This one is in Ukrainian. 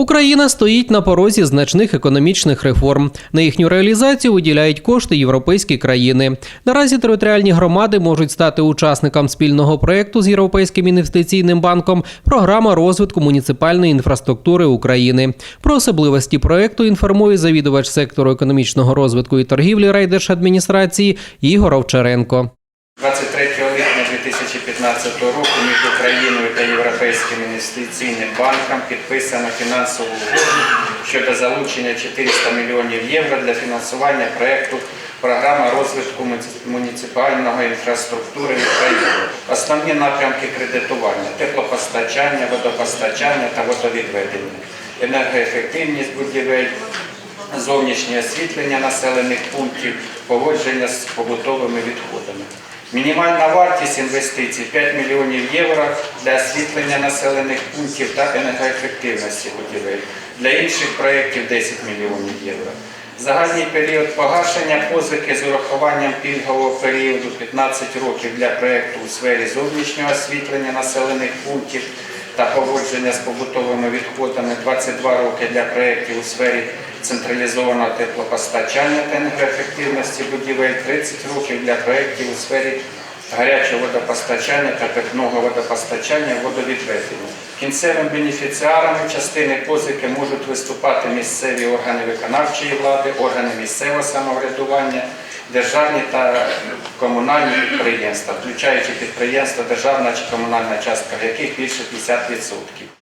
Україна стоїть на порозі значних економічних реформ. На їхню реалізацію виділяють кошти європейські країни. Наразі територіальні громади можуть стати учасникам спільного проекту з Європейським інвестиційним банком Програма розвитку муніципальної інфраструктури України. Про особливості проекту інформує завідувач сектору економічного розвитку і торгівлі райдержадміністрації Ігор Овчаренко. 23 липня 2015 року між Україною та Європейським інвестиційним банком підписано фінансову угоду щодо залучення 400 мільйонів євро для фінансування проєкту Програма розвитку муніципальної інфраструктури України. Основні напрямки кредитування теплопостачання, водопостачання та водовідведення, енергоефективність будівель, зовнішнє освітлення населених пунктів, поводження з побутовими відходами. Мінімальна вартість інвестицій 5 мільйонів євро для освітлення населених пунктів та енергоефективності будівель. Для інших проєктів 10 мільйонів євро. Загальний період погашення позики з урахуванням пільгового періоду 15 років для проєкту у сфері зовнішнього освітлення населених пунктів та поводження з побутовими відходами 22 роки для проєктів у сфері централізованого теплопостачання та енергоефективності будівель, 30 років для проєктів у сфері гарячого водопостачання та питного водопостачання водовідведення. Кінцевим бенефіціарами частини позики можуть виступати місцеві органи виконавчої влади, органи місцевого самоврядування, державні та комунальні підприємства, включаючи підприємства, державна чи комунальна частка, в яких більше 50%.